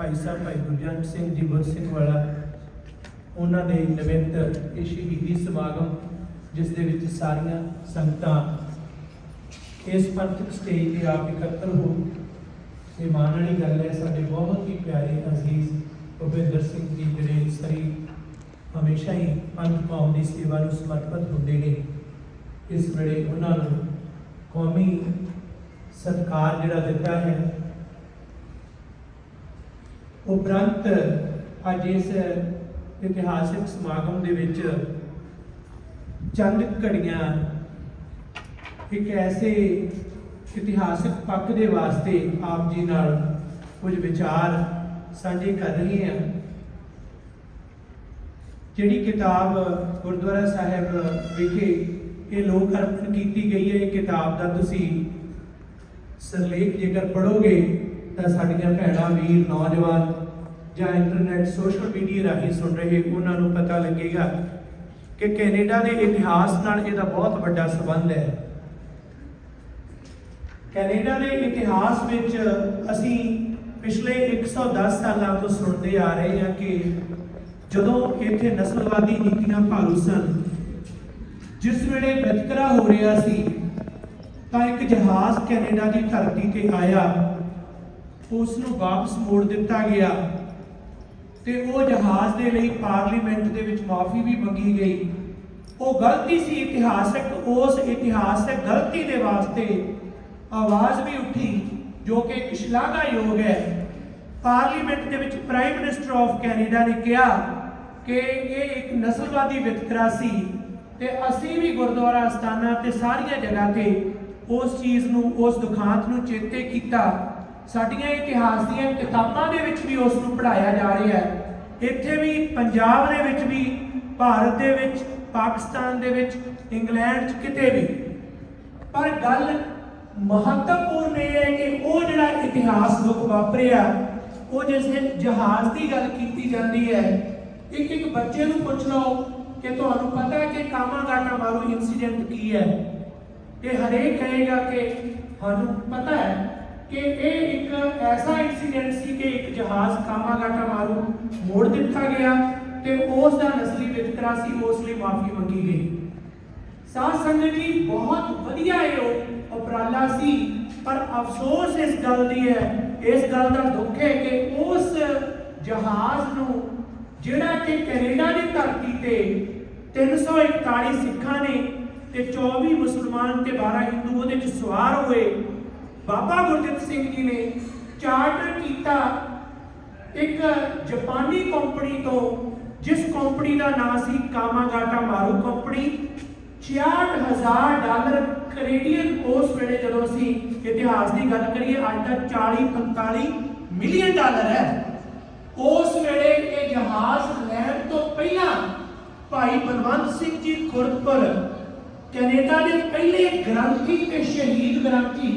ਭਾਈ ਸਾਹਿਬ, ਭਾਈ ਗੁਰਜੰਟ ਸਿੰਘ ਜੀ ਗੁਰ ਸਿੰਘ ਵਾਲਾ, ਉਹਨਾਂ ਦੇ ਨਿਮਿਤ ਇਹ ਸ਼ਹੀਦੀ ਸਮਾਗਮ, ਜਿਸ ਦੇ ਵਿੱਚ ਸਾਰੀਆਂ ਸੰਗਤਾਂ ਇਸ ਪੰਥਕ ਸਟੇਜ ਤੇ ਆਪ ਇਕੱਤਰ ਹੋ। ਇਹ ਮਾਣ ਵਾਲੀ ਗੱਲ ਹੈ, ਸਾਡੇ ਬਹੁਤ ਹੀ ਪਿਆਰੇ ਅਜ਼ੀਜ਼ ਭੁਪਿੰਦਰ ਸਿੰਘ ਜੀ, ਜਿਹੜੇ ਸਰੀ ਹਮੇਸ਼ਾ ਹੀ ਪੰਥ ਕੌਮ ਦੀ ਸੇਵਾ ਨੂੰ ਸਮਰਪਿਤ ਹੁੰਦੇ ਨੇ। ਇਸ ਵੇਲੇ ਉਹਨਾਂ ਨੂੰ ਕੌਮੀ ਸਤਿਕਾਰ ਜਿਹੜਾ ਦਿੱਤਾ ਹੈ ਉਪਰੰਤ ਅੱਜ ਇਸ ਇਤਿਹਾਸਿਕ ਸਮਾਗਮ ਦੇ ਵਿੱਚ ਚੰਦ ਘੜੀਆਂ ਇੱਕ ਐਸੇ ਇਤਿਹਾਸਿਕ ਪੱਖ ਦੇ ਵਾਸਤੇ ਆਪ ਜੀ ਨਾਲ ਕੁਝ ਵਿਚਾਰ ਸਾਂਝੇ ਕਰ ਰਹੇ ਹਾਂ। ਜਿਹੜੀ ਕਿਤਾਬ ਗੁਰਦੁਆਰਾ ਸਾਹਿਬ ਵਿਖੇ ਇਹ ਲੋਕ ਅਰਪਣ ਕੀਤੀ ਗਈ ਹੈ, ਇਹ ਕਿਤਾਬ ਦਾ ਤੁਸੀਂ ਸਰਲੇਖ ਜੇਕਰ ਪੜੋਗੇ ਤਾਂ ਸਾਡੀਆਂ ਭੈਣਾਂ, ਵੀਰ, ਨੌਜਵਾਨ ਜਾਂ ਇੰਟਰਨੈਟ ਸੋਸ਼ਲ ਮੀਡੀਆ ਰਾਹੀਂ ਸੁਣ ਰਹੇ, ਉਹਨਾਂ ਨੂੰ ਪਤਾ ਲੱਗੇਗਾ ਕਿ ਕੈਨੇਡਾ ਦੇ ਇਤਿਹਾਸ ਨਾਲ ਇਹਦਾ ਬਹੁਤ ਵੱਡਾ ਸੰਬੰਧ ਹੈ। ਕੈਨੇਡਾ ਦੇ ਇਤਿਹਾਸ ਵਿੱਚ ਅਸੀਂ ਪਿਛਲੇ 110 ਸਾਲਾਂ ਤੋਂ ਸੁਣਦੇ ਆ ਰਹੇ ਹਾਂ ਕਿ ਜਦੋਂ ਇੱਥੇ ਨਸਲਵਾਦੀ ਨੀਤੀਆਂ ਭਾਰੂ ਸਨ, ਜਿਸ ਵੇਲੇ ਵਿਤਕਰਾ ਹੋ ਰਿਹਾ ਸੀ, ਤਾਂ ਇੱਕ ਜਹਾਜ਼ ਕੈਨੇਡਾ ਦੀ ਧਰਤੀ ਤੇ ਆਇਆ। ਉਸ ਨੂੰ ਵਾਪਸ ਮੋੜ ਦਿੱਤਾ ਗਿਆ ਤੇ ਉਹ ਜਹਾਜ਼ ਦੇ ਲਈ ਪਾਰਲੀਮੈਂਟ ਦੇ ਵਿੱਚ ਮਾਫੀ ਵੀ ਮੰਗੀ ਗਈ। ਉਹ ਗਲਤੀ ਸੀ ਇਤਿਹਾਸਕ, ਉਸ ਇਤਿਹਾਸਕ ਗਲਤੀ ਦੇ ਵਾਸਤੇ ਆਵਾਜ਼ ਵੀ ਉੱਠੀ, ਜੋ ਕਿ ਇੱਕ ਸ਼ਲਾਘਾਯੋਗ ਹੈ। ਪਾਰਲੀਮੈਂਟ ਦੇ ਵਿੱਚ ਪ੍ਰਾਈਮ ਮਿਨਿਸਟਰ ਆਫ ਕੈਨੇਡਾ ਨੇ ਕਿਹਾ ਕਿ ਇਹ ਇੱਕ ਨਸਲਵਾਦੀ ਵਿਤਕਰਾ ਸੀ ਤੇ ਅਸੀਂ ਵੀ ਗੁਰਦੁਆਰਾ ਅਸਥਾਨਾਂ ਤੇ ਸਾਰੀਆਂ ਜਗ੍ਹਾ ਤੇ ਉਸ ਚੀਜ਼ ਨੂੰ, ਉਸ ਦੁਖਾਂਤ ਨੂੰ ਚੇਤੇ ਕੀਤਾ। ਸਾਡੀਆਂ ਇਤਿਹਾਸ ਦੀਆਂ ਕਿਤਾਬਾਂ ਦੇ ਵਿੱਚ ਵੀ ਉਸ ਨੂੰ ਪੜ੍ਹਾਇਆ ਜਾ ਰਿਹਾ ਹੈ। ਇੱਥੇ ਵੀ ਪੰਜਾਬ ਦੇ ਵਿੱਚ ਵੀ, ਭਾਰਤ ਦੇ ਵਿੱਚ, ਪਾਕਿਸਤਾਨ ਦੇ ਵਿੱਚ, ਇੰਗਲੈਂਡ 'ਚ ਕਿਤੇ ਵੀ। ਪਰ ਗੱਲ ਮਹੱਤਵਪੂਰਨ ਇਹ ਹੈ ਕਿ ਉਹ ਜਿਹੜਾ ਇਤਿਹਾਸ ਲੋਕ ਵਾਪਰਿਆ, ਉਹ ਜਿਸ ਜਹਾਜ਼ ਦੀ ਗੱਲ ਕੀਤੀ ਜਾਂਦੀ ਹੈ, ਇੱਕ ਇੱਕ ਬੱਚੇ ਨੂੰ ਪੁੱਛ ਲਓ ਕਿ ਤੁਹਾਨੂੰ ਪਤਾ ਹੈ ਕਿ ਕਾਮਾਗਾਟਾ ਮਾਰੂ ਇਨਸੀਡੈਂਟ ਕੀ ਹੈ? ਇਹ ਹਰੇਕ ਕਹੇਗਾ ਕਿ ਸਾਨੂੰ ਪਤਾ ਹੈ ਕਿ ਇਹ ਇੱਕ ਐਸਾ ਇਨਸੀਡੈਂਟ ਸੀ ਕਿ ਇੱਕ ਜਹਾਜ਼ ਕਾਮਾਗਾਟਾ ਮਾਰੂ ਮੋੜ ਦਿੱਤਾ ਗਿਆ ਤੇ ਉਸ ਦਾ ਨਸਲੀ ਵਿਤਕਰਾ ਸੀ, ਉਸ ਲਈ ਮਾਫੀ ਮੰਗੀ ਗਈ। ਸਾਧ ਸੰਗਤ ਜੀ, ਬਹੁਤ ਵਧੀਆ ਇਹ ਉਪਰਾਲਾ ਸੀ, ਪਰ ਅਫਸੋਸ ਇਸ ਗੱਲ ਦੀ ਹੈ, ਇਸ ਗੱਲ ਦਾ ਦੁੱਖ ਹੈ ਕਿ ਉਸ ਜਹਾਜ਼ ਨੂੰ ਜਿਹੜਾ ਕਿ ਕੈਨੇਡਾ ਦੀ ਧਰਤੀ ਤੇ 341 ਸਿੱਖਾਂ ਨੇ ਤੇ 24 ਮੁਸਲਮਾਨ ਤੇ 12 ਹਿੰਦੂ ਉਹਦੇ ਵਿੱਚ ਸਵਾਰ ਹੋਏ ਬਾਬਾ ਗੁਰਦਿੱਤ ਸਿੰਘ ਜੀ ਨੇ ਚਾਰਟਰ ਕੀਤਾ ਇੱਕ ਜਾਪਾਨੀ ਕੰਪਨੀ ਤੋਂ, ਜਿਸ ਕੰਪਨੀ ਦਾ ਨਾਮ ਸੀ ਕਾਮਾਗਾਟਾ ਮਾਰੂ ਕੰਪਨੀ 66000 ਡਾਲਰ ਕੈਨੇਡੀਅਨ ਉਸ ਵੇਲੇ ਜਦੋਂ ਅਸੀਂ ਇਤਿਹਾਸ ਦੀ ਗੱਲ ਕਰੀਏ, ਅੱਜ ਦਾ 40 45 ਮਿਲੀਅਨ ਡਾਲਰ ਹੈ। ਉਸ ਵੇਲੇ ਇਹ ਜਹਾਜ਼ ਲੈਣ ਤੋਂ ਪਹਿਲਾਂ ਭਾਈ ਬਲਵੰਤ ਸਿੰਘ ਜੀ ਖੁਰਦਪੁਰ ਕੈਨੇਡਾ ਦੇ ਪਹਿਲੇ ਗ੍ਰੰਥੀ ਤੇ ਸ਼ਹੀਦ ਗ੍ਰੰਥੀ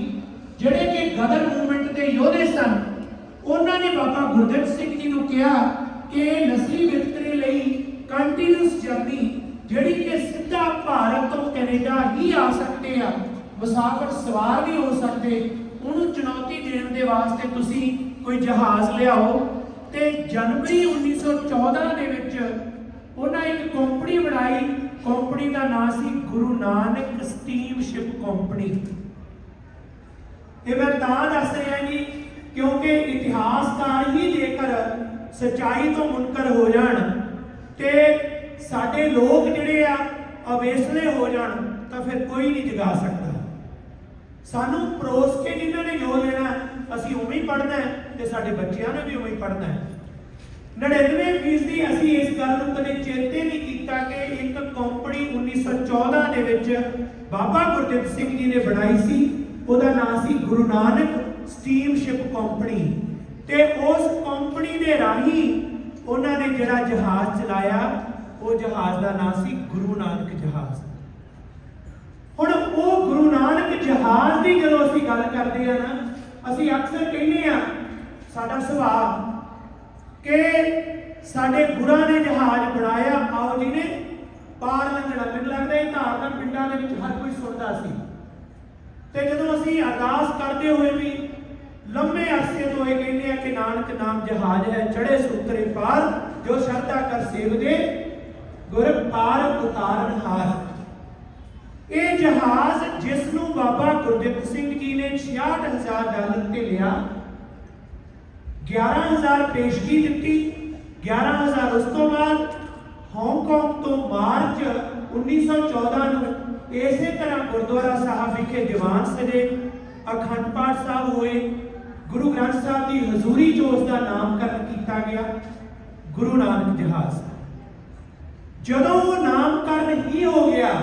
ਜਿਹੜੇ ਕਿ ਗਦਰ ਮੂਵਮੈਂਟ ਦੇ ਯੋਧੇ ਸਨ, ਉਹਨਾਂ ਨੇ ਬਾਬਾ ਗੁਰਦਿੱਤ ਸਿੰਘ ਜੀ ਨੂੰ ਕਿਹਾ ਕਿ ਨਸਲੀ ਵਿਤਕਰੇ ਲਈ ਕੰਟੀਨਿਊਸ ਜਰਨੀ ਜਿਹੜੀ ਕਿ ਸਿੱਧਾ ਭਾਰਤ ਤੋਂ ਕੈਨੇਡਾ ਹੀ ਆ ਸਕਦੇ ਆ, ਮੁਸਾਫਰ ਸਵਾਰ ਵੀ ਹੋ ਸਕਦੇ, ਉਹਨੂੰ ਚੁਣੌਤੀ ਦੇਣ ਦੇ ਵਾਸਤੇ ਤੁਸੀਂ ਕੋਈ ਜਹਾਜ਼ ਲਿਆਓ। ਤੇ ਜਨਵਰੀ 1914 ਦੇ ਵਿੱਚ ਉਹਨਾਂ ਇੱਕ ਕੰਪਨੀ ਬਣਾਈ ਕੰਪਨੀ ਦਾ ਨਾਮ ਸੀ ਗੁਰੂ ਨਾਨਕ ਸਟੀਮਸ਼ਿਪ ਕੰਪਨੀ ਇਹ ਮੈਂ ਤਾਂ ਦੱਸ ਰਿਹਾ ਜੀ, ਕਿਉਂਕਿ ਇਤਿਹਾਸਕਾਰ ਹੀ ਜੇਕਰ ਸਚਾਈ ਤੋਂ ਮੁਨਕਰ ਹੋ ਜਾਣ ਤੇ ਸਾਡੇ ਲੋਕ ਜਿਹੜੇ ਆ ਅਵੇਸਲੇ ਹੋ ਜਾਣ, ਤਾਂ ਫਿਰ ਕੋਈ ਨਹੀਂ ਜਗਾ ਸਕਦਾ। ਸਾਨੂੰ ਪਰੋਸ ਕੇ ਜਿਨ੍ਹਾਂ ਨੇ ਜੋ ਲੈਣਾ, ਅਸੀਂ ਉਵੇਂ ਹੀ ਪੜ੍ਹਨਾ ਹੈ ਤੇ ਸਾਡੇ ਬੱਚਿਆਂ ਨੇ ਵੀ ਉਵੇਂ ਹੀ ਪੜ੍ਹਨਾ ਹੈ। 99 ਫੀਸਦੀ ਅਸੀਂ ਇਸ ਗੱਲ ਨੂੰ ਕਦੇ ਚੇਤੇ ਨਹੀਂ ਕੀਤਾ ਕਿ ਇੱਕ ਕੰਪਨੀ 1914 ਦੇ ਵਿੱਚ ਬਾਬਾ ਗੁਰਦਿੱਤ ਸਿੰਘ ਜੀ ਨੇ ਬਣਾਈ ਸੀ। ਉਹਦਾ ਨਾਮ ਸੀ ਗੁਰੂ ਨਾਨਕ ਸਟੀਮਸ਼ਿਪ ਕੰਪਨੀ ਤੇ ਉਸ ਕੰਪਨੀ ਦੇ ਰਾਹੀਂ ਉਹਨਾਂ ਨੇ ਜਿਹੜਾ ਜਹਾਜ਼ ਚਲਾਇਆ, ਉਹ ਜਹਾਜ਼ ਦਾ ਨਾਮ ਸੀ ਗੁਰੂ ਨਾਨਕ ਜਹਾਜ਼। ਹੁਣ ਉਹ ਗੁਰੂ ਨਾਨਕ ਜਹਾਜ਼ ਦੀ ਜਦੋਂ ਅਸੀਂ ਗੱਲ ਕਰਦੇ ਆ ਨਾ, ਅਸੀਂ ਅਕਸਰ ਕਹਿੰਦੇ ਆ ਸਾਡਾ ਸੁਭਾਅ ਕਿ ਸਾਡੇ ਗੁਰਾਂ ਨੇ ਜਹਾਜ਼ ਬਣਾਇਆ, ਆਓ ਜੀ ਨੇ ਪਾਰ ਲੰਘਣਾ। ਮੈਨੂੰ ਲੱਗਦਾ ਇਹ ਧਾਰਨਾ ਪਿੰਡਾਂ ਦੇ ਵਿੱਚ ਹਰ ਕੋਈ ਸੁਣਦਾ ਸੀ। ਤੇ ਜਦੋਂ ਅਸੀਂ ਅਰਦਾਸ ਕਰਦੇ ਹੋਏ ਵੀ ਲੰਮੇ ਅਰਸੇ ਤੋਂ ਇਹ ਕਹਿੰਦੇ ਆ ਕਿ ਨਾਨਕ ਨਾਮ ਜਹਾਜ਼ ਹੈ ਚੜੇ ਸੁਤਰੇ ਪਾਰ, ਜੋ ਸ਼ਰਧਾ ਕਰ ਸੇਵਦੇ, ਗੁਰ ਪਾਰ ਉਤਾਰਨ ਹਾਰ। ਇਹ ਜਹਾਜ਼ ਜਿਸ ਨੂੰ ਬਾਬਾ ਗੁਰਦਿੱਤ ਸਿੰਘ ਜੀ ਨੇ 66000 ਡਾਲਰ ਤੇ ਲਿਆ 11000 ਪੇਸ਼ਗੀ ਦਿੱਤੀ 11000 ਉਸ ਤੋਂ ਬਾਅਦ ਹਾਂਗਕਾਂਗ ਤੋਂ ਮਾਰਚ 1914 ਨੂੰ ਇਸੇ ਤਰ੍ਹਾਂ ਗੁਰਦੁਆਰਾ ਸਾਹਿਬ ਵਿਖੇ ਦੀਵਾਨ ਸਜੇ, ਅਖੰਡ ਪਾਠ ਸਾਹਿਬ ਹੋਏ, ਗੁਰੂ ਗ੍ਰੰਥ ਸਾਹਿਬ ਦੀ ਹਜ਼ੂਰੀ 'ਚ ਉਸ ਦਾ ਨਾਮਕਰਨ ਕੀਤਾ ਗਿਆ, ਗੁਰੂ ਨਾਨਕ ਜਹਾਜ਼ ਜਦੋਂ ਉਹ ਨਾਮਕਰਨ ਹੀ ਹੋ ਗਿਆ,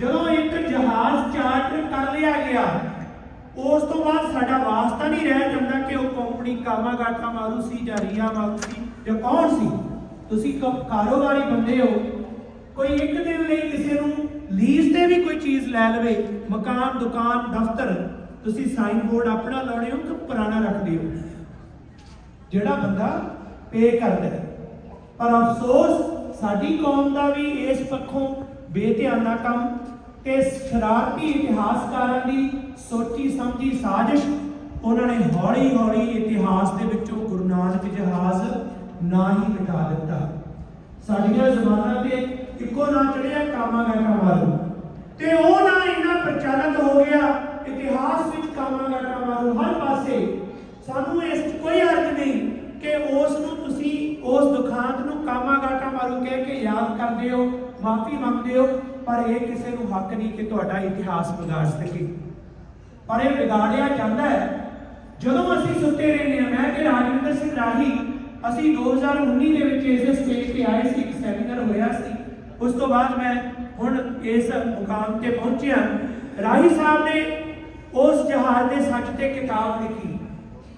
ਜਦੋਂ ਇੱਕ ਜਹਾਜ਼ ਚਾਰਟਰ ਕਰ ਲਿਆ ਗਿਆ, ਉਸ ਤੋਂ ਬਾਅਦ ਸਾਡਾ ਵਾਸਤਾ ਨਹੀਂ ਰਹਿ ਜਾਂਦਾ ਕਿ ਉਹ ਕੰਪਨੀ ਕਾਮਾਗਾਟਾ ਮਾਰੂ ਸੀ ਜਾਂ ਰੀਆ ਮਾਰੂ ਸੀ, ਜਾਂ ਕੌਣ ਸੀ? ਤੁਸੀਂ ਕਾਰੋਬਾਰੀ ਬੰਦੇ ਹੋ, ਕੋਈ ਇੱਕ ਦਿਨ ਲਈ ਕਿਸੇ ਨੂੰ ਲੀਜ਼ ਤੇ ਵੀ ਕੋਈ ਚੀਜ਼ ਲੈ ਲਵੇ, ਮਕਾਨ, ਦੁਕਾਨ, ਦਫ਼ਤਰ, ਤੁਸੀਂ ਸਾਈਨ ਬੋਰਡ ਆਪਣਾ ਲਾਉਣੇ ਹੋ ਕਿ ਪੁਰਾਣਾ ਰੱਖਦੇ ਹੋ ਜਿਹੜਾ ਬੰਦਾ ਪੇ ਕਰਦਾ ਪਰ ਅਫਸੋਸ, ਸਾਡੀ ਕੌਮ ਦਾ ਵੀ ਇਸ ਪੱਖੋਂ ਬੇਧਿਆਨਾ ਕੰਮ ਤੇ ਸ਼ਰਾਰਤੀ ਇਤਿਹਾਸਕਾਰਾਂ ਦੀ ਸੋਚੀ ਸਮਝੀ ਸਾਜ਼ਿਸ਼, ਉਹਨਾਂ ਨੇ ਹੌਲੀ ਹੌਲੀ ਇਤਿਹਾਸ ਦੇ ਵਿੱਚੋਂ ਗੁਰੂ ਨਾਨਕ ਜਹਾਜ਼ ਨਾ ਹੀ ਮਿਟਾ ਦਿੱਤਾ। ਸਾਡੀਆਂ ਜ਼ਬਾਨਾਂ ਤੇ ਇੱਕੋ ਨਾਂ ਚੜਿਆ, ਕਾਮਾ ਗਾਟਾ ਮਾਰੂ ਤੇ ਉਹ ਨਾਂ ਇੰਨਾ ਪ੍ਰਚਲਿਤ ਹੋ ਗਿਆ, ਇਤਿਹਾਸ ਵਿੱਚ ਕਾਮਾ ਗਾਟਾ ਮਾਰੂ ਹਰ ਪਾਸੇ ਸਾਨੂੰ ਇਸ 'ਚ ਕੋਈ ਅਰਥ ਨਹੀਂ ਕਿ ਉਸ ਨੂੰ ਤੁਸੀਂ ਉਸ ਦੁਖਾਂਤ ਨੂੰ ਕਾਮਾ ਗਾਟਾ ਮਾਰੂ ਕਹਿ ਕੇ ਯਾਦ ਕਰਦੇ ਹੋ, ਮਾਫੀ ਮੰਗਦੇ ਹੋ, ਪਰ ਇਹ ਕਿਸੇ ਨੂੰ ਹੱਕ ਨਹੀਂ ਕਿ ਤੁਹਾਡਾ ਇਤਿਹਾਸ ਵਿਗਾੜ ਸਕੇ। ਪਰ ਇਹ ਵਿਗਾੜਿਆ ਜਾਂਦਾ ਹੈ। ਜਦੋਂ ਅਸੀਂ ਸੁੱਤੇ ਰਹਿੰਦੇ ਹਾਂ, ਮੈਂ ਤੇ ਰਾਜਵਿੰਦਰ ਸਿੰਘ ਰਾਹੀ, ਅਸੀਂ 2019 ਦੇ ਵਿੱਚ ਇਸੇ ਸਟੇਜ ਤੇ ਆਏ ਸੀ, ਇੱਕ ਸੈਮੀਨਾਰ ਹੋਇਆ ਸੀ। ਉਸ ਤੋਂ ਬਾਅਦ ਮੈਂ ਹੁਣ ਇਸ ਮੁਕਾਮ ਤੇ ਪਹੁੰਚਿਆ। ਰਾਹੀ ਸਾਹਿਬ ਨੇ ਉਸ ਜਹਾਜ਼ ਦੇ ਸੱਚ ਤੇ ਕਿਤਾਬ ਲਿਖੀ।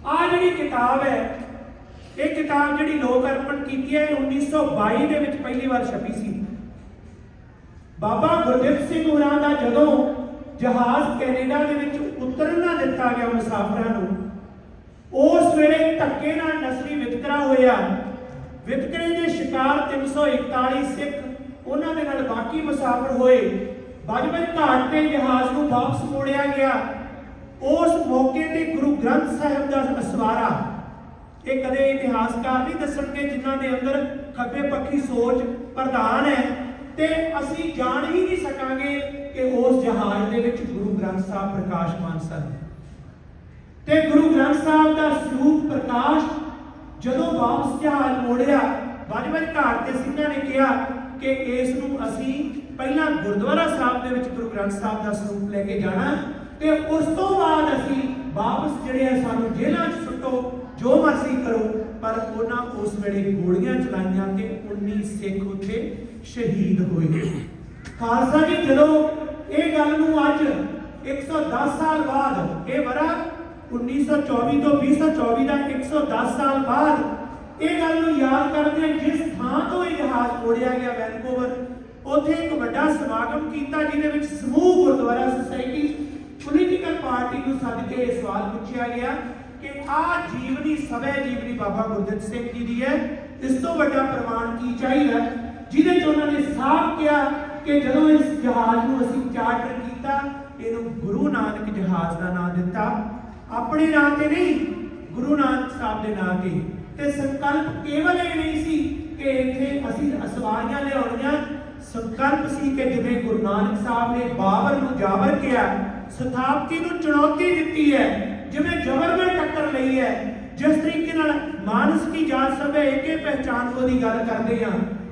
ਆ ਜਿਹੜੀ ਕਿਤਾਬ ਹੈ, ਇਹ ਕਿਤਾਬ ਜਿਹੜੀ ਲੋਕ ਅਰਪਣ ਕੀਤੀ ਹੈ, ਇਹ 1922 ਦੇ ਵਿੱਚ ਪਹਿਲੀ ਵਾਰ ਛਪੀ ਸੀ। ਬਾਬਾ ਗੁਰਦਿੱਤ ਸਿੰਘ ਹੋਰਾਂ ਦਾ ਜਦੋਂ ਜਹਾਜ਼ ਕੈਨੇਡਾ ਦੇ ਵਿੱਚ ਉਤਰਨ ਨਾ ਦਿੱਤਾ ਗਿਆ ਮੁਸਾਫਰਾਂ ਨੂੰ, ਉਸ ਵੇਲੇ ਧੱਕੇ ਨਾਲ ਨਸਲੀ ਵਿਤਕਰਾ ਹੋਇਆ। ਵਿਤਕਰੇ ਦੇ ਸ਼ਿਕਾਰ 341 ਸਿੱਖ ਉਹਨਾਂ ਦੇ ਨਾਲ ਬਾਕੀ ਮੁਸਾਫਰ ਹੋਏ। ਬਜਬਜ ਘਾਟ ਤੇ ਜਹਾਜ਼ ਨੂੰ ਵਾਪਸ ਮੋੜਿਆ ਗਿਆ। ਉਸ ਮੌਕੇ ਤੇ ਗੁਰੂ ਗ੍ਰੰਥ ਸਾਹਿਬ ਦਾ ਅਸਵਾਰਾ। ਇਹ ਕਦੇ ਇਤਿਹਾਸਕਾਰ ਨਹੀਂ ਦੱਸਣਗੇ ਜਿਨ੍ਹਾਂ ਦੇ ਅੰਦਰ ਖੱਬੇ ਪੱਖੀ ਸੋਚ ਪ੍ਰਧਾਨ ਹੈ ਤੇ ਅਸੀਂ ਜਾਣ ਹੀ ਨਹੀਂ ਸਕਾਂਗੇ ਕਿ ਉਸ ਜਹਾਜ਼ ਦੇ ਵਿੱਚ ਗੁਰੂ ਗ੍ਰੰਥ ਸਾਹਿਬ ਪ੍ਰਕਾਸ਼ਮਾਨ ਸਨ। ਤੇ ਗੁਰੂ ਗ੍ਰੰਥ ਸਾਹਿਬ ਦਾ ਸਰੂਪ ਪ੍ਰਕਾਸ਼ ਜਦੋਂ ਵਾਪਸ ਜਹਾਜ਼ ਮੋੜਿਆ ਵੱਜ-ਵੱਜ ਘਾਟ ਤੇ ਸਿੰਘਾਂ ਨੇ ਕਿਹਾ ਕਿ ਇਸ ਨੂੰ ਅਸੀਂ ਪਹਿਲਾਂ ਗੁਰਦੁਆਰਾ ਸਾਹਿਬ ਦੇ ਵਿੱਚ ਗੁਰੂ ਗ੍ਰੰਥ ਸਾਹਿਬ ਦਾ ਸਰੂਪ ਲੈ ਕੇ ਜਾਣਾ ਤੇ ਉਸ ਤੋਂ ਬਾਅਦ ਅਸੀਂ ਵਾਪਸ ਜਿਹੜੇ ਆ ਸਾਨੂੰ ਜੇਲ੍ਹਾਂ 'ਚ ਸੁੱਟੋ, ਜੋ ਮਰਜ਼ੀ ਕਰੋ, ਪਰ ਉਹਨਾਂ ਉਸ ਵੇਲੇ ਗੋਲੀਆਂ ਚਲਾਈਆਂ ਤੇ 19 ਸਿੱਖ ਉੱਥੇ ਸ਼ਹੀਦ ਹੋਏ। ਖਾਲਸਾ ਜੀ, ਜਦੋਂ ਇਹ ਗੱਲ ਨੂੰ ਅੱਜ 110 ਸਾਲ ਬਾਅਦ, ਇਹ ਵਰਾ 1924 ਤੋਂ 2024 ਦਾ 110 ਸਾਲ ਬਾਅਦ ਇਹ ਗੱਲ ਨੂੰ ਯਾਦ ਕਰਦੇ ਹਾਂ, ਜਿਸ ਥਾਂ ਤੋਂ ਇਹ ਜਹਾਜ਼ ਮੋੜਿਆ ਗਿਆ ਵੈਨਕੂਵਰ, ਉੱਥੇ ਇੱਕ ਵੱਡਾ ਸਮਾਗਮ ਕੀਤਾ, ਜਿਹਦੇ ਵਿੱਚ ਸਮੂਹ ਗੁਰਦੁਆਰਾ ਸੁਸਾਇਟੀ ਪੋਲੀਟੀਕਲ ਪਾਰਟੀ ਨੂੰ ਸੱਦ ਕੇ ਇਹ ਸਵਾਲ ਪੁੱਛਿਆ ਗਿਆ ਕਿ ਆਹ ਜੀਵਨੀ ਸਵੈ ਜੀਵਨੀ ਬਾਬਾ ਗੁਰਦਿੱਤ ਸਿੰਘ ਜੀ ਦੀ ਹੈ। ਇਸ ਤੋਂ ਵੱਡਾ ਪ੍ਰਮਾਣ ਕੀ ਚਾਹੀਦਾ? ਜਿਹਦੇ 'ਚ ਉਹਨਾਂ ਨੇ ਸਾਫ਼ ਕਿਹਾ ਕਿ ਜਦੋਂ ਇਸ ਜਹਾਜ਼ ਨੂੰ ਅਸੀਂ ਚਾਰਟਰ ਕੀਤਾ, ਇਹਨੂੰ ਗੁਰੂ ਨਾਨਕ ਜਹਾਜ਼ ਦਾ ਨਾਮ ਦਿੱਤਾ। ਆਪਣੇ ਨਾਂ ਤੇ ਨਹੀਂ, ਗੁਰੂ ਨਾਨਕ ਸਾਹਿਬ ਦੇ ਨਾਂ ਤੇ। ਤੇ ਸੰਕਲਪ ਕੇਵਲ ਇਹ ਨਹੀਂ ਸੀ ਕਿ ਇੱਥੇ ਅਸੀਂ ਅਸਵਾਰੀਆਂ ਲਿਆਉਣੀਆਂ। ਸੰਕਲਪ ਸੀ ਕਿ ਜਿਵੇਂ ਗੁਰੂ ਨਾਨਕ ਸਾਹਿਬ ਨੇ ਬਾਬਰ ਨੂੰ ਜਾਬਰ ਕਿਹਾ, ਸਥਾਪਤੀ ਨੂੰ ਚੁਣੌਤੀ ਦਿੱਤੀ ਹੈ, ਜਿਵੇਂ ਜਬਰ ਵਿੱਚ ਟੱਕਰ ਲਈ ਹੈ। ਜਿਸ ਤਰੀਕੇ ਨਾਲ ਮਾਨਸ ਕੀ ਜਾਤ ਸਭੇ ਏਕੇ ਪਹਿਚਾਨ ਕੋ ਦੀ ਗੱਲ ਕਰਦੇ ਆ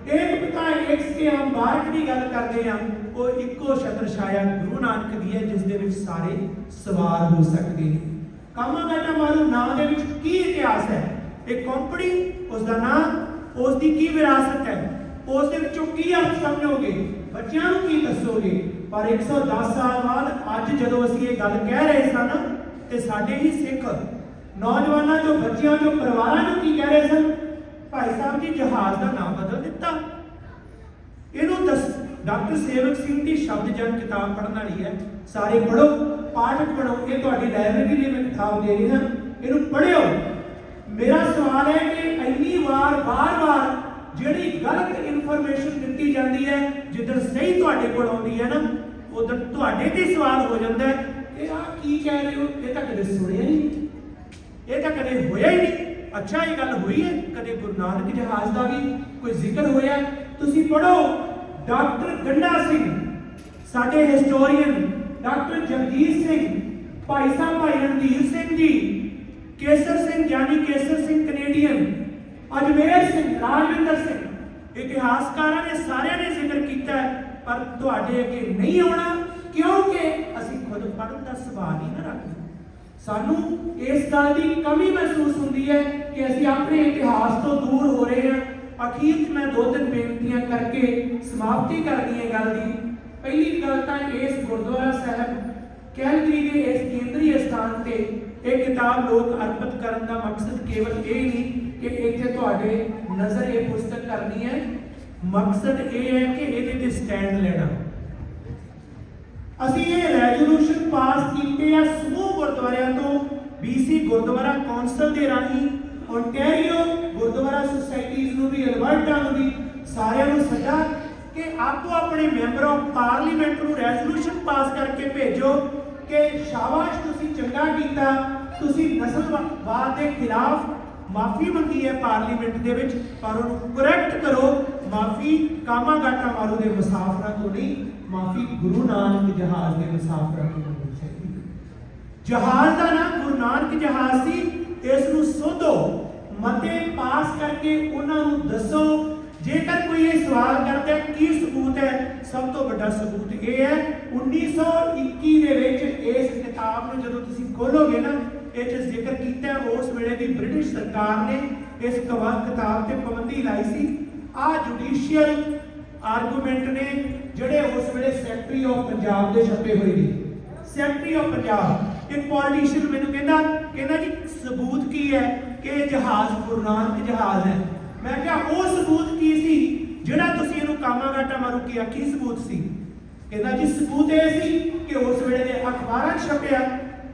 ਇੱਕ ਪਿਤਾ ਇੱਕ ਕੇ ਹਮ ਬਾਰਕ ਦੀ ਗੱਲ ਕਰਦੇ ਆ ਉਹ ਇੱਕੋ ਛਤਰ ਛਾਇਆ ਗੁਰੂ ਨਾਨਕ ਦੀ ਹੈ, ਜਿਸ ਦੇ ਵਿੱਚ ਸਾਰੇ ਸਵਾਰ ਹੋ ਸਕਦੇ ਨੇ। ਕਾਮਾ ਗਾਟਾ ਮਾਰੂ ਨਾਂ ਦੇ ਵਿੱਚ ਕੀ ਇਤਿਹਾਸ ਹੈ? ਇਹ ਕੰਪਨੀ ਉਸ ਦਾ ਨਾਮ ਉਸ ਦੀ ਕੀ ਵਿਰਾਸਤ ਹੈ? ਉਸ ਦੇ ਵਿੱਚੋਂ ਕੀ ਅਰਥ ਸਮਝੋਗੇ? ਬੱਚਿਆਂ ਨੂੰ ਕੀ ਦੱਸੋਗੇ? ਪਰ 110 ਸਾਲ ਬਾਅਦ, ਅੱਜ ਜਦੋਂ ਅਸੀਂ ਇਹ ਗੱਲ ਕਹਿ ਰਹੇ ਸਨ, ਤੇ ਸਾਡੇ ਹੀ ਸਿੱਖ ਨੌਜਵਾਨਾਂ ਜੋ ਬੱਚਿਆਂ ਜੋ ਪਰਿਵਾਰਾਂ ਨੂੰ ਕੀ ਕਹਿ ਰਹੇ ਸਨ? ਭਾਈ ਸਾਹਿਬ ਜੀ, ਜਹਾਜ਼ ਦਾ ਨਾਮ ਬਦਲ ਦਿੱਤਾ। ਇਹਨੂੰ ਦੱਸ, ਡਾਕਟਰ ਸੇਵਕ ਸਿੰਘ ਦੀ ਸ਼ਬਦ ਜਨ ਕਿਤਾਬ ਪੜ੍ਹਨ ਵਾਲੀ ਹੈ। ਸਾਰੇ ਪੜ੍ਹੋ, ਪਾਠਕ ਬਣੋ, ਇਹ ਤੁਹਾਡੀ ਲਾਇਬ੍ਰੇਰੀ ਲਈ ਮੈਂ ਕਿਤਾਬ ਦੇ ਰਹੀ ਹਾਂ। ਇਹਨੂੰ ਪੜ੍ਹਿਓ। ਮੇਰਾ ਸਵਾਲ ਹੈ ਕਿ ਇੰਨੀ ਵਾਰ ਬਾਰ-ਬਾਰ ਜਿਹੜੀ ਗਲਤ ਇਨਫੋਰਮੇਸ਼ਨ ਦਿੱਤੀ ਜਾਂਦੀ ਹੈ, ਜਿੱਦਣ ਸਹੀ ਤੁਹਾਡੇ ਕੋਲ ਆਉਂਦੀ ਹੈ ਨਾ, ਉਦੋਂ ਤੁਹਾਡੇ ਤੇ ਸਵਾਲ ਹੋ ਜਾਂਦਾ ਹੈ ਕਿ ਆਹ ਕੀ ਕਹਿ ਰਹੇ ਹੋ? ਇਹ ਤਾਂ ਕਦੇ ਸੁਣਿਆ ਹੀ ਨਹੀਂ। ਇਹ ਤਾਂ ਕਦੇ ਹੋਇਆ ਹੀ ਨਹੀਂ। ਅੱਛਾ, ਇਹ ਗੱਲ ਹੋਈ ਹੈ। ਕਦੇ ਗੁਰੂ ਨਾਨਕ ਜਹਾਜ਼ ਦਾ ਵੀ ਕੋਈ ਜ਼ਿਕਰ ਹੋਇਆ ਤੁਸੀਂ ਪੜੋ ਡਾਕਟਰ ਗੰਡਾ ਸਿੰਘ, ਸਾਡੇ ਹਿਸਟੋਰੀਅਨ ਡਾਕਟਰ ਜਗਜੀਤ ਸਿੰਘ, ਭਾਈ ਸਾਹਿਬ ਭਾਈ ਰਣਧੀਰ ਸਿੰਘ ਜੀ ਕੇਸਰ ਸਿੰਘ ਗਿਆਨੀ ਕੇਸਰ ਸਿੰਘ ਕੈਨੇਡੀਅਨ, ਅਜਮੇਰ ਸਿੰਘ, ਰਾਜਵਿੰਦਰ ਸਿੰਘ, ਇਤਿਹਾਸਕਾਰਾਂ ਨੇ ਸਾਰਿਆਂ ਨੇ ਜ਼ਿਕਰ ਕੀਤਾ ਪਰ ਤੁਹਾਡੇ ਅੱਗੇ ਨਹੀਂ ਆਉਣਾ, ਕਿਉਂਕਿ ਅਸੀਂ ਖੁਦ ਪੜ੍ਹਨ ਦਾ ਸੁਭਾਅ ਨਹੀਂ ਨਾ ਰੱਖਦੇ। ਸਾਨੂੰ ਇਸ ਗੱਲ ਦੀ ਕਮੀ ਮਹਿਸੂਸ ਹੁੰਦੀ ਹੈ ਕਿ ਅਸੀਂ ਆਪਣੇ ਇਤਿਹਾਸ ਤੋਂ ਦੂਰ ਹੋ ਰਹੇ ਹਾਂ। ਅਖੀਰ 'ਚ ਮੈਂ ਦੋ ਤਿੰਨ ਬੇਨਤੀਆਂ ਕਰਕੇ ਸਮਾਪਤੀ ਕਰਨੀ ਹੈ ਗੱਲ ਦੀ। ਪਹਿਲੀ ਗੱਲ ਤਾਂ ਇਸ ਗੁਰਦੁਆਰਾ ਸਾਹਿਬ, ਕੈਲਗਰੀ ਦੇ ਇਸ ਕੇਂਦਰੀ ਸਥਾਨ ਤੇ ਇਹ ਕਿਤਾਬ ਲੋਕ ਅਰਪਿਤ ਕਰਨ ਦਾ ਮਕਸਦ ਕੇਵਲ ਇਹ ਨਹੀਂ ਕਿ ਇੱਥੇ ਤੁਹਾਡੇ ਨਜ਼ਰ ਇਹ ਪੁਸਤਕ ਕਰਨੀ ਹੈ। ਮਕਸਦ ਇਹ ਹੈ ਕਿ ਇਹਦੇ ਤੇ ਸਟੈਂਡ ਲੈਣਾ। ਅਸੀਂ ਇਹ ਰੈਜ਼ੋਲੂਸ਼ਨ ਪਾਸ ਕੀਤੇ ਆ ਸਮੂਹ ਗੁਰਦੁਆਰਿਆਂ ਤੋਂ। BC ਗੁਰਦੁਆਰਾ ਕੌਂਸਲ ਦੇ ਰਾਹੀਂ ਓਨਟਾਰੀਓ ਗੁਰਦੁਆਰਾ ਸੁਸਾਇਟੀਜ਼ ਨੂੰ ਵੀ ਅਲਬਰਟਾ ਨੂੰ ਵੀ ਸਾਰਿਆਂ ਨੂੰ ਸੱਦਾ ਕਿ ਆਪੋ ਆਪਣੇ ਮੈਂਬਰ ਆਫ ਪਾਰਲੀਮੈਂਟ ਨੂੰ ਰੈਜ਼ੋਲੂਸ਼ਨ ਪਾਸ ਕਰਕੇ ਭੇਜੋ। ਕਿ ਸ਼ਾਬਾਸ਼ ਤੁਸੀਂ ਚੰਗਾ ਕੀਤਾ। ਤੁਸੀਂ ਨਸਲਵਾਦ ਦੇ ਖਿਲਾਫ ਮਾਫੀ ਮੰਗੀ ਹੈ ਪਾਰਲੀਮੈਂਟ ਦੇ ਵਿੱਚ, ਪਰ ਉਹਨੂੰ ਕਰੈਕਟ ਕਰੋ। ਮਾਫੀ ਕਾਮਾ ਗਾਟਾ ਮਾਰੂ ਦੇ ਮੁਸਾਫਰਾਂ ਤੋਂ ਨਹੀਂ, ਮਾਫੀ ਗੁਰੂ ਨਾਨਕ ਜਹਾਜ਼ ਦੇ ਮੁਸਾਫਰਾਂ ਤੋਂ ਮੰਗਣੀ ਚਾਹੀਦੀ। ਜਹਾਜ਼ ਦਾ ਨਾਮ ਗੁਰੂ ਨਾਨਕ ਜਹਾਜ਼ ਸੀ, ਇਸ ਨੂੰ ਸੋਧੋ। ਮਤੇ ਪਾਸ ਕਰਕੇ ਉਹਨਾਂ ਨੂੰ ਦੱਸੋ ਜੇਕਰ ਕੋਈ ਇਹ ਸਵਾਲ ਕਰਦਾ ਹੈ, ਕੀ ਸਬੂਤ ਹੈ? ਸਭ ਤੋਂ ਵੱਡਾ ਸਬੂਤ ਇਹ ਹੈ 1921 ਦੇ ਵਿੱਚ ਇਸ ਕਿਤਾਬ ਨੂੰ ਜਦੋਂ ਤੁਸੀਂ ਖੋਲੋਗੇ ਨਾ ਇਹ 'ਚ ਜ਼ਿਕਰ ਕੀਤਾ ਉਸ ਵੇਲੇ ਦੀ ਬ੍ਰਿਟਿਸ਼ ਸਰਕਾਰ ਨੇ ਇਸ ਕਿਤਾਬ ਤੇ ਪਾਬੰਦੀ ਲਾਈ ਸੀ। ਆ ਜੁਡੀਸ਼ੀਅਲ ਆਰਗੂਮੈਂਟ ਨੇ ਜਿਹੜੇ ਉਸ ਵੇਲੇ ਸੈਕਟਰੀ ਆਫ ਪੰਜਾਬ ਦੇ ਛਪੇ ਹੋਏ ਨੇ। ਸੈਕਟਰੀ ਆਫ ਪੰਜਾਬ ਇੱਕ ਪੋਲੀਟੀਸ਼ੀਅਨ ਮੈਨੂੰ ਕਹਿੰਦਾ ਕਹਿੰਦਾ ਜੀ, ਸਬੂਤ ਕੀ ਹੈ? ਕਿ ਇਹ ਜਹਾਜ਼ ਗੁਰੂ ਨਾਨਕ ਜਹਾਜ਼ ਹੈ। ਮੈਂ ਕਿਹਾ, ਉਹ ਸਬੂਤ ਕੀ ਸੀ? ਜਿਹੜਾ ਤੁਸੀਂ ਇਹਨੂੰ ਕਾਮਾਗਾਟਾ ਮਾਰੂ, ਕੀ ਆਖੀ ਸਬੂਤ ਸੀ? ਕਹਿੰਦਾ ਜੀ, ਸਬੂਤ ਇਹ ਸੀ ਕਿ ਉਸ ਵੇਲੇ ਦੇ ਅਖਬਾਰਾਂ 'ਚ ਛਪਿਆ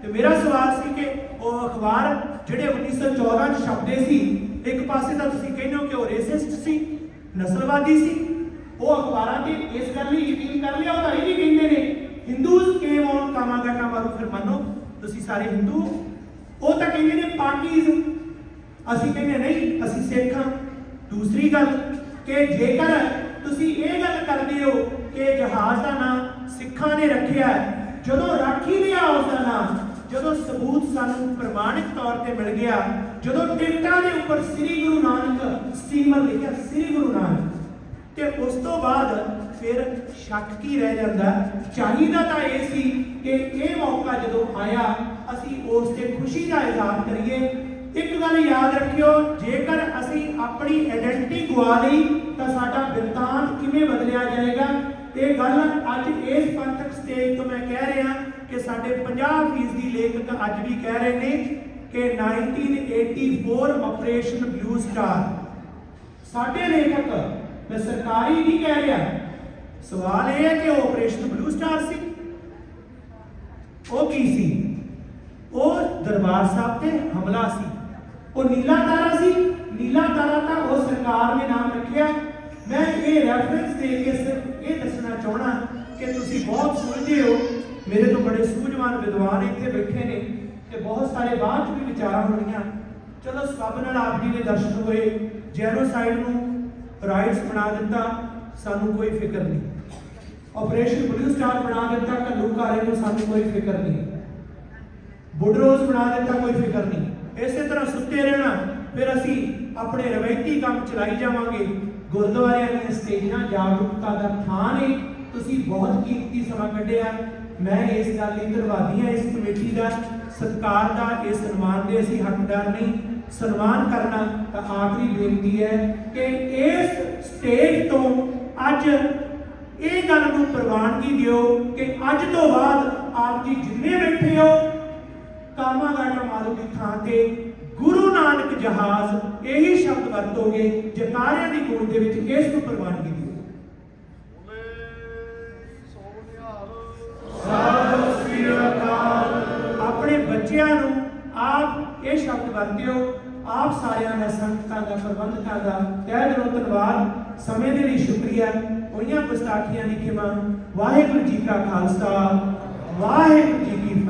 ਤੇ ਮੇਰਾ ਸਵਾਲ ਸੀ ਕਿ ਉਹ ਅਖਬਾਰ ਜਿਹੜੇ 1914 'ਚ ਛਪਦੇ ਸੀ, ਇੱਕ ਪਾਸੇ ਤਾਂ ਤੁਸੀਂ ਕਹਿੰਦੇ ਹੋ ਕਿ ਉਹ ਰੇਸਿਸਟ ਸੀ, ਨਸਲਵਾਦੀ ਸੀ। ਉਹ ਅਖਬਾਰਾਂ ਤੇ ਇਸ ਗੱਲ ਲਈ ਯਕੀਨ ਕਰ ਲਿਆ, ਉਹ ਤਾਂ ਇਹ ਵੀ ਕਹਿੰਦੇ ਨੇ ਹਿੰਦੂਜ਼ ਕੇਮ ਔਨ ਕਾਮਾਗਾਟਾ ਮਾਰੂ। ਫਿਰ ਮੰਨੋ, ਤੁਸੀਂ ਸਾਰੇ ਹਿੰਦੂ ਉਹ ਤਾਂ ਕਹਿੰਦੇ ਨੇ ਪਾਰਟੀਜ਼ ਅਸੀਂ ਕਹਿੰਦੇ, ਨਹੀਂ, ਅਸੀਂ ਸਿੱਖ ਹਾਂ। ਦੂਸਰੀ ਗੱਲ ਕਿ ਜੇਕਰ ਤੁਸੀਂ ਇਹ ਗੱਲ ਕਰਦੇ ਹੋ ਕਿ ਜਹਾਜ਼ ਦਾ ਨਾਮ ਸਿੱਖਾਂ ਨੇ ਰੱਖਿਆ ਜਦੋਂ ਰਾਖੀ ਲਿਆ ਉਸ ਦਾ ਨਾਮ ਜਦੋਂ ਸਬੂਤ ਸਾਨੂੰ ਪ੍ਰਮਾਣਿਕ ਤੌਰ ਤੇ ਮਿਲ ਗਿਆ, ਜਦੋਂ ਟਿਕਟਾਂ ਦੇ ਉੱਪਰ ਸ੍ਰੀ ਗੁਰੂ ਨਾਨਕ ਸਟੀਮਰ ਲਿਖਿਆ ਸ੍ਰੀ ਗੁਰੂ ਨਾਨਕ, ਤੇ ਉਸ ਤੋਂ ਬਾਅਦ ਫਿਰ ਸ਼ੱਕ ਕੀ ਰਹਿ ਜਾਂਦਾ? ਚਾਹੀਦਾ ਤਾਂ ਇਹ ਸੀ ਕਿ ਇਹ ਮੌਕਾ ਜਦੋਂ ਆਇਆ, ਅਸੀਂ ਉਸ ਤੇ ਖੁਸ਼ੀ ਦਾ ਇਜ਼ਹਾਰ ਕਰੀਏ ਇੱਕ ਗੱਲ ਯਾਦ ਰੱਖਿਓ, ਜੇਕਰ ਅਸੀਂ ਆਪਣੀ ਆਇਡੈਂਟੀ ਗਵਾ ਲਈ, ਤਾਂ ਸਾਡਾ ਬਿਰਤਾਂਤ ਕਿਵੇਂ ਬਦਲਿਆ ਜਾਏਗਾ? ਇਹ ਗੱਲ ਅੱਜ ਇਸ ਪੰਥਕ ਸਟੇਜ ਤੋਂ ਮੈਂ ਕਹਿ ਰਿਹਾ ਕਿ ਸਾਡੇ 50% ਦੀ ਲੇਖਕ ਅੱਜ ਵੀ ਕਹਿ ਰਹੇ ਨੇ ਕਿ 1984 ਆਪਰੇਸ਼ਨ ਬਲੂ ਸਟਾਰ ਸਾਡੇ ਲੇਖਕ, ਮੈਂ ਸਰਕਾਰੀ ਨਹੀਂ ਕਹਿ ਰਿਹਾ। ਸਵਾਲ ਇਹ ਹੈ ਕਿ ਉਹ ਆਪਰੇਸ਼ਨ ਬਲੂ ਸਟਾਰ ਸੀ। ਉਹ ਕੀ ਸੀ? ਉਹ ਦਰਬਾਰ ਸਾਹਿਬ ਤੇ ਹਮਲਾ ਸੀ। ਉਹ ਨੀਲਾ ਤਾਰਾ ਸੀ। ਨੀਲਾ ਤਾਰਾ ਤਾਂ ਉਹ ਸਰਕਾਰ ਨੇ ਨਾਮ ਰੱਖਿਆ। ਮੈਂ ਇਹ ਰੈਫਰੈਂਸ ਦੇ ਕੇ ਸਿਰਫ ਇਹ ਦੱਸਣਾ ਚਾਹਣਾ ਕਿ ਤੁਸੀਂ ਬਹੁਤ ਸੁਲਝੇ ਹੋ, ਮੇਰੇ ਤੋਂ ਬੜੇ ਸੂਝਵਾਨ ਵਿਦਵਾਨ ਇੱਥੇ ਬੈਠੇ ਨੇ ਤੇ ਬਹੁਤ ਸਾਰੇ ਬਾਅਦ ਚ ਵੀ ਵਿਚਾਰਾਂ ਹੋਣੀਆਂ ਚਲੋ ਸਭ ਨਾਲ ਆਪ ਜੀ ਦੇ ਦਰਸ਼ਨ ਹੋਏ ਜੈਨੋਸਾਈਡ ਨੂੰ ਰਾਈਟਸ ਬਣਾ ਦਿੱਤਾ, ਸਾਨੂੰ ਕੋਈ ਫਿਕਰ ਨਹੀਂ। ਆਪਰੇਸ਼ਨ ਬਲੂ ਸਟਾਰ ਬਣਾ ਦਿੱਤਾ ਘੱਲੂਘਾਰੇ ਨੂੰ ਸਾਨੂੰ ਕੋਈ ਫਿਕਰ ਨਹੀਂ। ਬੁਡਰੋਜ਼ ਬਣਾ ਦਿੱਤਾ, ਕੋਈ ਫਿਕਰ ਨਹੀਂ। ਇਸੇ ਤਰ੍ਹਾਂ ਸੁੱਤੇ ਰਹਿਣਾ, ਫਿਰ ਅਸੀਂ ਆਪਣੇ ਰਵਾਇਤੀ ਕੰਮ ਚਲਾਈ ਜਾਵਾਂਗੇ। ਗੁਰਦੁਆਰਿਆਂ ਦੀਆਂ ਸਟੇਜਾਂ, ਜਾਗਰੂਕਤਾ ਦਾ ਥਾਂ ਨੇ। ਤੁਸੀਂ ਬਹੁਤ ਕੀਮਤੀ ਸਮਾਂ ਕੱਢਿਆ। ਮੈਂ ਇਸ ਗੱਲ ਲਈ ਧੰਨਵਾਦੀ ਹਾਂ, ਇਸ ਕਮੇਟੀ ਦਾ। ਸਤਿਕਾਰ ਦਾ ਇਸ ਸਨਮਾਨ ਦੇ ਅਸੀਂ ਹੱਕਦਾਰ ਨਹੀਂ। ਸਨਮਾਨ ਕਰਨਾ ਤਾਂ ਆਖਰੀ ਬੇਨਤੀ ਹੈ ਕਿ ਇਸ ਸਟੇਜ ਤੋਂ ਅੱਜ ਇਹ ਗੱਲ ਨੂੰ ਪ੍ਰਵਾਨਗੀ ਦਿਓ ਕਿ ਅੱਜ ਤੋਂ ਬਾਅਦ ਆਪ ਜੀ ਜਿੰਨੇ ਬੈਠੇ ਹੋ ਕਾਮਾ ਗਾਟਾ ਮਾਰੂ ਦੀ ਥਾਂ ਤੇ। ਗੁਰੂ ਨਾਨਕ ਜਹਾਜ਼ ਇਹੀ ਸ਼ਬਦ ਵਰਤੋਗੇ ਜਕਾਰਿਆਂ ਦੀ ਗੂੰਜ ਦੇ ਵਿੱਚ ਇਸ ਨੂੰ ਪ੍ਰਵਾਨਗੀ ਦਿਓ ਆਪਣੇ ਬੱਚਿਆਂ ਨੂੰ ਆਪ ਇਹ ਸ਼ਬਦ ਵਰਤਿਓ ਆਪ ਸਾਰਿਆਂ ਦਾ ਸੰਗਤਾਂ ਦਾ ਪ੍ਰਬੰਧਕਾਂ ਦਾ ਤਹਿ ਦਿਲੋਂ ਧੰਨਵਾਦ। ਸਮੇਂ ਦੇ ਲਈ ਸ਼ੁਕਰੀਆ। ਹੋਈਆਂ ਗੁਸਤਾਖੀਆਂ ਦੀ ਖਿਮਾ। ਵਾਹਿਗੁਰੂ ਜੀ ਕਾ ਖਾਲਸਾ। ਵਾਹਿਗੁਰੂ ਜੀ ਕੀ